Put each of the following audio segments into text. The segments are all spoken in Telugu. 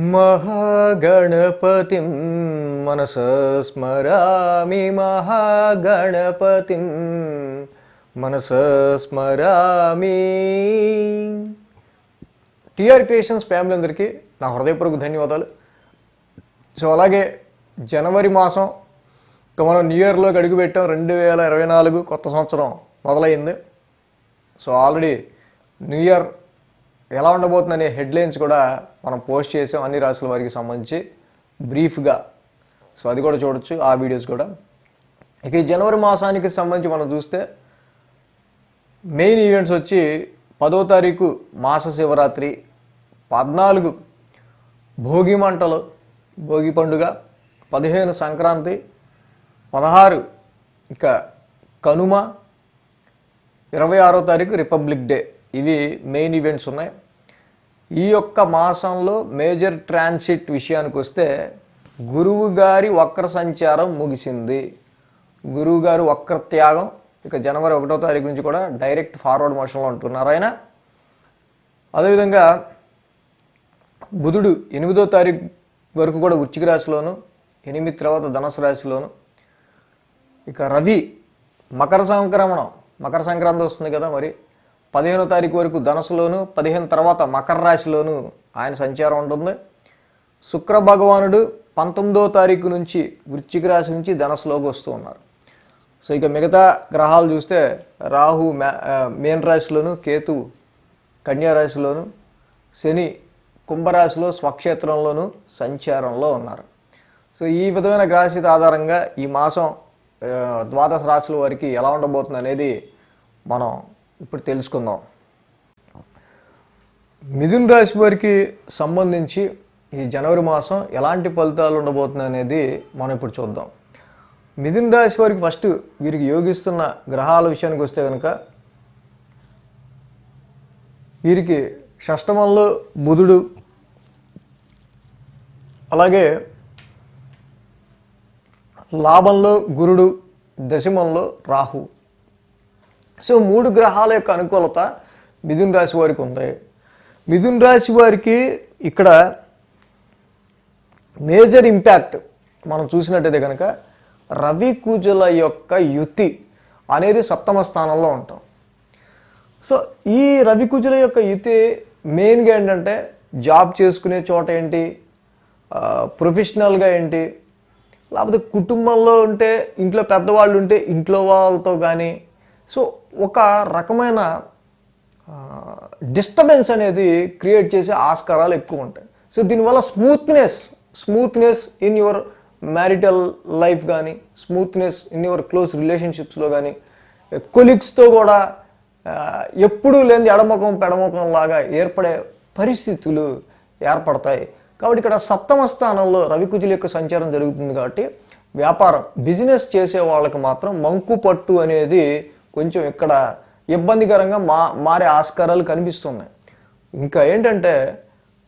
మహాగణపతిం మనస స్మరామి మహాగణపతిం మనస స్మరామి. టిఆర్ క్రియేషన్స్ ఫ్యామిలీ అందరికీ నా హృదయపూర్వక ధన్యవాదాలు. సో అలాగే జనవరి మాసం ఇంకా మనం న్యూ ఇయర్లోకి అడుగుపెట్టాం రెండు వేల ఇరవై నాలుగు కొత్త సంవత్సరం మొదలైంది. సో ఆల్రెడీ న్యూ ఇయర్ ఎలా ఉండబోతుందనే హెడ్లైన్స్ కూడా మనం పోస్ట్ చేసాం అన్ని రాసుల వారికి సంబంధించి బ్రీఫ్గా. సో అది కూడా చూడొచ్చు ఆ వీడియోస్ కూడా. ఇక ఈ జనవరి మాసానికి సంబంధించి మనం చూస్తే మెయిన్ ఈవెంట్స్ వచ్చి పదో తారీఖు మాస శివరాత్రి పద్నాలుగు భోగి మంటలు భోగి పండుగ పదిహేను సంక్రాంతి పదహారు ఇక కనుమ ఇరవై ఆరో తారీఖు రిపబ్లిక్ డే. ఇవి మెయిన్ ఈవెంట్స్ ఉన్నాయి. ఈ యొక్క మాసంలో మేజర్ ట్రాన్సిట్ విషయానికి వస్తే గురువు గారి వక్ర సంచారం ముగిసింది. గురువు గారు వక్ర త్యాగం ఇక జనవరి ఒకటో తారీఖు నుంచి కూడా డైరెక్ట్ ఫార్వర్డ్ మోషన్లో ఉంటున్నారు ఆయన. అదేవిధంగా బుధుడు ఎనిమిదో తారీఖు వరకు కూడా వృచ్చిక రాశిలోను ఎనిమిది తర్వాత ధనుసు రాశిలోను ఇక రవి మకర సంక్రమణం మకర సంక్రాంతి వస్తుంది కదా మరి. పదిహేనో తారీఖు వరకు ధనసులోను పదిహేను తర్వాత మకర రాశిలోను ఆయన సంచారం ఉంటుంది. శుక్ర భగవానుడు పంతొమ్మిదో తారీఖు నుంచి వృశ్చిక రాశి నుంచి ధనసులోకి వస్తూ ఉన్నారు. సో ఇక మిగతా గ్రహాలు చూస్తే రాహు మే మేన్ రాశిలోను కేతు కన్యా రాశిలోను శని కుంభరాశిలో స్వక్షేత్రంలోను సంచారంలో ఉన్నారు. సో ఈ విధమైన గ్రహస్థితి ఆధారంగా ఈ మాసం ద్వాదశ రాశుల వారికి ఎలా ఉండబోతుంది అనేది మనం ఇప్పుడు తెలుసుకుందాం. మిథున్ రాశి వారికి సంబంధించి ఈ జనవరి మాసం ఎలాంటి ఫలితాలు ఉండబోతుంది అనేది మనం ఇప్పుడు చూద్దాం. మిథున్ రాశి వారికి ఫస్ట్ వీరికి యోగిస్తున్న గ్రహాల విషయానికి వస్తే కనుక వీరికి షష్టమంలో బుధుడు అలాగే లాభంలో గురుడు దశమంలో రాహు. సో మూడు గ్రహాల యొక్క అనుకూలత మిథున్ రాశి వారికి ఉంది. మిథున్ రాశి వారికి ఇక్కడ మేజర్ ఇంపాక్ట్ మనం చూసినట్టయితే కనుక రవి కూజుల యొక్క యుతి అనేది సప్తమ స్థానంలో ఉంటాం. సో ఈ రవి కుజుల యొక్క యుతి మెయిన్గా ఏంటంటే జాబ్ చేసుకునే చోట ఏంటి? ప్రొఫెషనల్గా ఏంటి? లేకపోతే కుటుంబంలో ఉంటే ఇంట్లో పెద్దవాళ్ళు ఉంటే ఇంట్లో వాళ్ళతో కానీ సో ఒక రకమైన డిస్టర్బెన్స్ అనేది క్రియేట్ చేసే ఆస్కారాలు ఎక్కువ ఉంటాయి. సో దీనివల్ల smoothness smoothness in your marital life కానీ స్మూత్నెస్ ఇన్ యువర్ క్లోజ్ రిలేషన్షిప్స్లో కానీ కొలీగ్స్తో కూడా ఎప్పుడూ లేని ఎడముఖం పెడముఖం లాగా ఏర్పడే పరిస్థితులు ఏర్పడతాయి. కాబట్టి ఇక్కడ సప్తమ స్థానంలో రవికుజుల యొక్క సంచారం జరుగుతుంది కాబట్టి వ్యాపారం బిజినెస్ చేసే వాళ్ళకి మాత్రం మంకు పట్టు అనేది కొంచెం ఇక్కడ ఇబ్బందికరంగా మా మారే ఆస్కారాలు కనిపిస్తున్నాయి. ఇంకా ఏంటంటే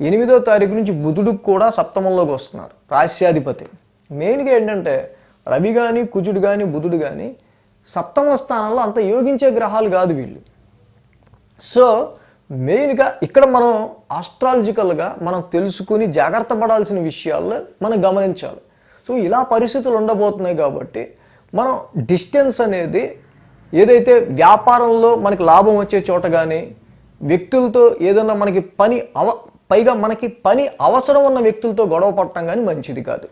ఎనిమిదో తారీఖు నుంచి బుధుడికి కూడా సప్తమంలోకి వస్తున్నారు రాశ్యాధిపతి. మెయిన్గా ఏంటంటే రవి కానీ కుజుడు కానీ బుధుడు కానీ సప్తమ స్థానంలో అంత యోగించే గ్రహాలు కాదు వీళ్ళు. సో మెయిన్గా ఇక్కడ మనం ఆస్ట్రాలజికల్గా మనం తెలుసుకుని జాగ్రత్త పడాల్సిన విషయాల్లో మనం గమనించాలి. సో ఇలా పరిస్థితులు ఉండబోతున్నాయి కాబట్టి మనం డిస్టెన్స్ అనేది ఏదైతే వ్యాపారంలో మనకి లాభం వచ్చే చోట కానీ వ్యక్తులతో ఏదన్నా మనకి పని అవ పైగా మనకి పని అవసరం ఉన్న వ్యక్తులతో గొడవ పడటం కానీ మంచిది కాదు.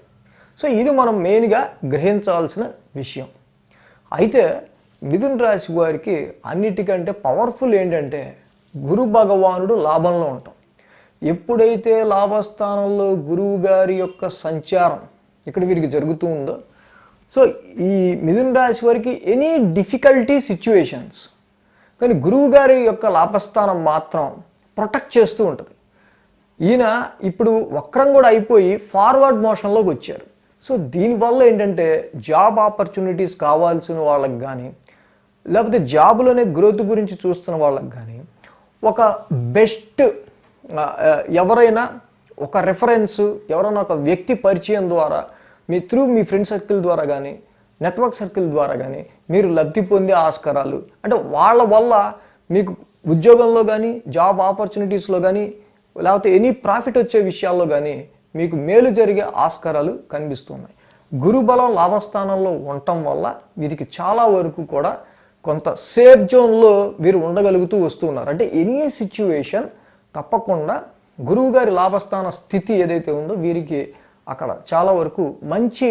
సో ఇది మనం మెయిన్గా గ్రహించాల్సిన విషయం. అయితే మిథున్ రాశి వారికి అన్నిటికంటే పవర్ఫుల్ ఏంటంటే గురు భగవానుడు లాభంలో ఉంటాం. ఎప్పుడైతే లాభస్థానంలో గురువు గారి యొక్క సంచారం ఇక్కడ వీరికి జరుగుతూ ఉందో సో ఈ మిథున్ రాశి వారికి ఎనీ డిఫికల్టీ సిచ్యువేషన్స్ కానీ గురువు గారి యొక్క లాభస్థానం మాత్రం ప్రొటెక్ట్ చేస్తూ ఉంటుంది. ఈయన ఇప్పుడు వక్రం కూడా అయిపోయి ఫార్వర్డ్ మోషన్లోకి వచ్చారు. సో దీనివల్ల ఏంటంటే జాబ్ ఆపర్చునిటీస్ కావాల్సిన వాళ్ళకి కానీ లేకపోతే జాబులోనే గ్రోత్ గురించి చూస్తున్న వాళ్ళకి కానీ ఒక బెస్ట్ ఎవరైనా ఒక రెఫరెన్స్ ఎవరైనా ఒక వ్యక్తి పరిచయం ద్వారా మీ త్రూ మీ ఫ్రెండ్ సర్కిల్ ద్వారా కానీ నెట్వర్క్ సర్కిల్ ద్వారా కానీ మీరు లబ్ధి పొందే ఆస్కారాలు అంటే వాళ్ళ వల్ల మీకు ఉద్యోగంలో కానీ జాబ్ ఆపర్చునిటీస్లో కానీ లేకపోతే ఎనీ ప్రాఫిట్ వచ్చే విషయాల్లో కానీ మీకు మేలు జరిగే ఆస్కారాలు కనిపిస్తున్నాయి. గురుబలం లాభస్థానంలో ఉండటం వల్ల వీరికి చాలా వరకు కూడా కొంత సేఫ్ జోన్లో వీరు ఉండగలుగుతూ వస్తున్నారు. అంటే ఎనీ సిచ్యువేషన్ తప్పకుండా గురువు గారి లాభస్థాన స్థితి ఏదైతే ఉందో వీరికి అక్కడ. చాలా వరకు మంచి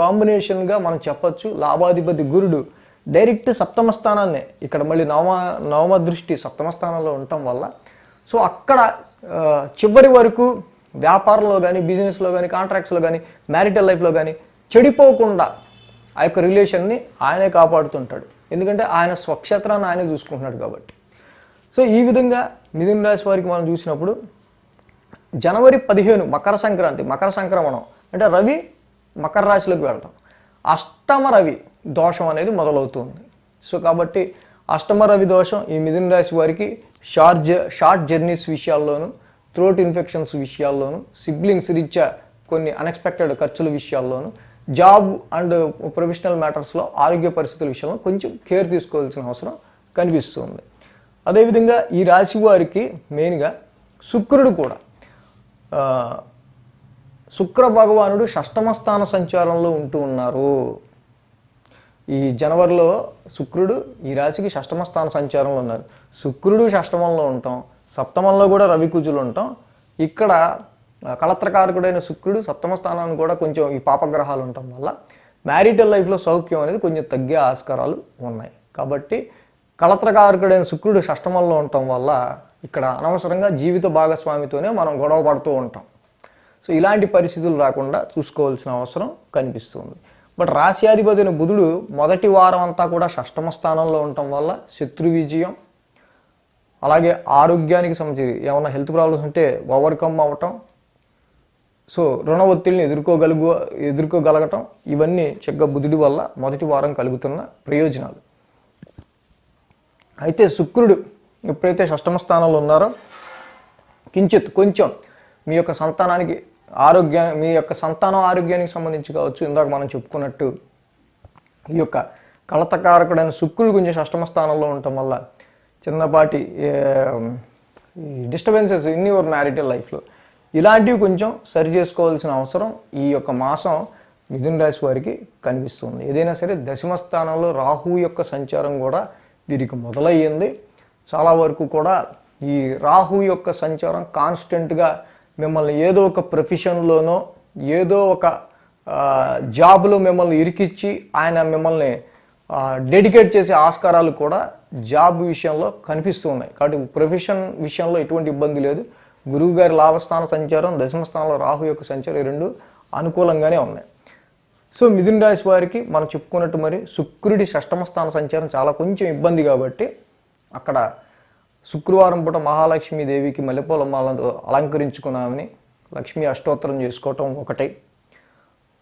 కాంబినేషన్గా మనం చెప్పొచ్చు లాభాధిపతి గురుడు డైరెక్ట్ సప్తమ స్థానాన్ని. ఇక్కడ మళ్ళీ నవమ నవమ దృష్టి సప్తమ స్థానంలో ఉండటం వల్ల. సో అక్కడ చివరి వరకు వ్యాపారంలో కానీ బిజినెస్లో కానీ కాంట్రాక్ట్స్లో కానీ మ్యారిటల్ లైఫ్లో కానీ చెడిపోకుండా ఆ యొక్క రిలేషన్ని ఆయనే కాపాడుతుంటాడు. ఎందుకంటే ఆయన స్వక్షేత్రాన్ని ఆయనే చూసుకుంటున్నాడు కాబట్టి. సో ఈ విధంగా మిథున రాశి వారికి మనం చూసినప్పుడు జనవరి పదిహేను మకర సంక్రాంతి మకర సంక్రమణం అంటే రవి మకర రాశిలోకి వెళ్ళటం. అష్టమ రవి దోషం అనేది మొదలవుతుంది. సో కాబట్టి అష్టమ రవి దోషం ఈ మిథున రాశి వారికి షార్ట్ జ షార్ట్ జర్నీస్ విషయాల్లోనూ థ్రోట్ ఇన్ఫెక్షన్స్ విషయాల్లోనూ సిబ్లింగ్స్ రీత్యా కొన్ని అన్ఎక్స్పెక్టెడ్ ఖర్చుల విషయాల్లోనూ జాబ్ అండ్ ప్రొఫెషనల్ మ్యాటర్స్లో ఆరోగ్య పరిస్థితుల విషయంలో కొంచెం కేర్ తీసుకోవాల్సిన అవసరం కనిపిస్తుంది. అదేవిధంగా ఈ రాశి వారికి మెయిన్గా శుక్రుడు కూడా శుక్ర భగవానుడు షష్టమ స్థాన సంచారంలో ఉంటూ ఉన్నారు. ఈ జనవరిలో శుక్రుడు ఈ రాశికి షష్టమ స్థాన సంచారంలో ఉన్నారు. శుక్రుడు షష్టమంలో ఉంటాం సప్తమంలో కూడా రవి కుజులు ఉంటాం. ఇక్కడ కళత్రకారకుడైన శుక్రుడు సప్తమ స్థానాన్ని కూడా కొంచెం ఈ పాపగ్రహాలు ఉండటం వల్ల మ్యారిటల్ లైఫ్లో సౌఖ్యం అనేది కొంచెం తగ్గే ఆస్కారాలు ఉన్నాయి. కాబట్టి కళత్రకారకుడైన శుక్రుడు షష్టమంలో ఉండటం వల్ల ఇక్కడ అనవసరంగా జీవిత భాగస్వామితోనే మనం గొడవ పడుతూ ఉంటాం. సో ఇలాంటి పరిస్థితులు రాకుండా చూసుకోవాల్సిన అవసరం కనిపిస్తుంది. బట్ రాశ్యాధిపతి అయిన బుధుడు మొదటి వారం అంతా కూడా షష్టమ స్థానంలో ఉండటం వల్ల శత్రు విజయం అలాగే ఆరోగ్యానికి సంబంధించి ఏమైనా హెల్త్ ప్రాబ్లమ్స్ ఉంటే ఓవర్కమ్ అవ్వటం సో రుణ ఒత్తిడిని ఎదుర్కోగలుగు ఎదుర్కోగలగటం ఇవన్నీ చక్కగా బుధుడి వల్ల మొదటి వారం కలుగుతున్న ప్రయోజనాలు. అయితే శుక్రుడు ఎప్పుడైతే షష్టమ స్థానంలో ఉన్నారో కించిత్ కొంచెం మీ యొక్క సంతానానికి ఆరోగ్యా మీ యొక్క సంతానం ఆరోగ్యానికి సంబంధించి కావచ్చు ఇందాక మనం చెప్పుకున్నట్టు ఈ యొక్క కలతకారకుడైన శుక్రుడు కొంచెం షష్టమ స్థానంలో ఉండటం వల్ల చిన్నపాటి ఈ డిస్టర్బెన్సెస్ ఇన్ యువర్ మ్యారిటల్ లైఫ్లో. ఇలాంటివి కొంచెం సరి చేసుకోవాల్సిన అవసరం ఈ యొక్క మాసం మిథున్ రాశి వారికి కనిపిస్తుంది. ఏదైనా సరే దశమ స్థానంలో రాహు యొక్క సంచారం కూడా వీరికి మొదలయ్యింది. చాలా వరకు కూడా ఈ రాహు యొక్క సంచారం కాన్స్టెంట్గా మిమ్మల్ని ఏదో ఒక ప్రొఫెషన్లోనో ఏదో ఒక జాబ్లో మిమ్మల్ని ఇరికిచ్చి ఆయన మిమ్మల్ని డెడికేట్ చేసే ఆస్కారాలు కూడా జాబ్ విషయంలో కనిపిస్తూ ఉన్నాయి. కాబట్టి ప్రొఫెషన్ విషయంలో ఎటువంటి ఇబ్బంది లేదు. గురువు గారి లాభస్థాన సంచారం దశమ స్థానంలో రాహు యొక్క సంచారం రెండు అనుకూలంగానే ఉన్నాయి. సో మిథున్ రాశి వారికి మనం చెప్పుకున్నట్టు మరి శుక్రుడి షష్టమ స్థాన సంచారం చాలా కొంచెం ఇబ్బంది కాబట్టి అక్కడ శుక్రవారం పూట మహాలక్ష్మి దేవికి మల్లెపూల మాలతో అలంకరించుకున్నామని లక్ష్మీ అష్టోత్తరం చేసుకోవటం ఒకటి.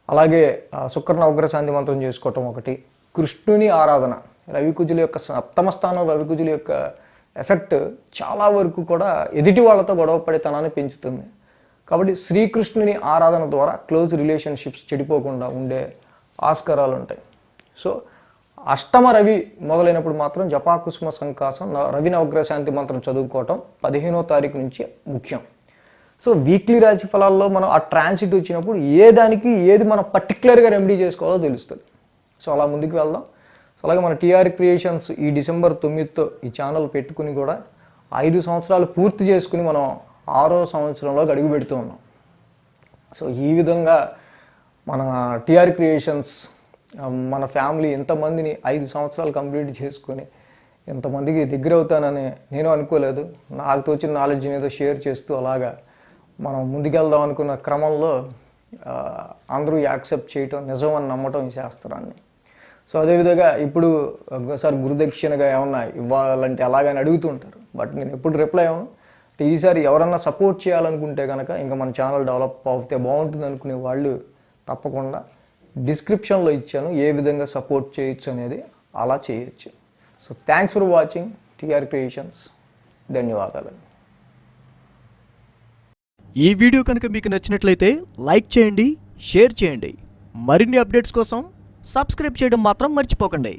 అలాగే ఆ, శుక్ర నవగ్ర శాంతి మంత్రం చేసుకోవటం ఒకటి. కృష్ణుని ఆరాధన రవికుజుల యొక్క సప్తమ స్థానం రవికుజుల యొక్క ఎఫెక్ట్ చాలా వరకు కూడా ఎదుటి వాళ్ళతో గొడవపడేతనాన్ని పెంచుతుంది. కాబట్టి శ్రీకృష్ణుని ఆరాధన ద్వారా క్లోజ్ రిలేషన్షిప్స్ చెడిపోకుండా ఉండే ఆస్కారాలు ఉంటాయి. సో అష్టమ రవి మొదలైనప్పుడు మాత్రం జపాకుసుమ సంకాసం రవి నవగ్రహశాంతి మంత్రం చదువుకోవటం పదిహేనో తారీఖు నుంచి ముఖ్యం. సో వీక్లీ రాశి ఫలాల్లో మనం ఆ ట్రాన్సిట్ వచ్చినప్పుడు ఏ దానికి ఏది మనం పర్టికులర్గా రెమెడీ చేసుకోవాలో తెలుస్తుంది. సో అలా ముందుకు వెళ్దాం. సో అలాగే మన టీఆర్ క్రియేషన్స్ ఈ డిసెంబర్ తొమ్మిదితో ఈ ఛానల్ పెట్టుకుని కూడా ఐదు సంవత్సరాలు పూర్తి చేసుకుని మనం ఆరో సంవత్సరంలో అడుగు పెడుతూ ఉన్నాం. సో ఈ విధంగా మన టీఆర్ క్రియేషన్స్ మన ఫ్యామిలీ ఇంతమందిని ఐదు సంవత్సరాలు కంప్లీట్ చేసుకొని ఇంతమందికి దగ్గర అవుతానని నేను అనుకోలేదు. నాకు తోచిన నాలెడ్జ్ని ఏదో షేర్ చేస్తూ అలాగా మనం ముందుకెళ్దాం అనుకున్న క్రమంలో అందరూ యాక్సెప్ట్ చేయటం నిజం అని నమ్మటం ఈ శాస్త్రాన్ని. సో అదేవిధంగా ఇప్పుడు ఒకసారి గురుదక్షిణగా ఏమన్నా ఇవ్వాలంటే అలాగని అడుగుతుంటారు. బట్ నేను ఎప్పుడు రిప్లై అవ్వను ఈసారి ఎవరన్నా సపోర్ట్ చేయాలనుకుంటే కనుక ఇంకా మన ఛానల్ డెవలప్ అవుతే బాగుంటుంది అనుకునే వాళ్ళు తప్పకుండా డిస్క్రిప్షన్లో ఇచ్చాను ఏ విధంగా సపోర్ట్ చేయొచ్చు అనేది అలా చేయొచ్చు. So thanks for watching T R creations ధన్యవాదాలు ఈ వీడియో కనుక మీకు నచ్చినట్లయితే లైక్ చేయండి షేర్ చేయండి. మరిన్ని అప్డేట్స్ కోసం సబ్స్క్రైబ్ చేయడం మాత్రం మర్చిపోకండి.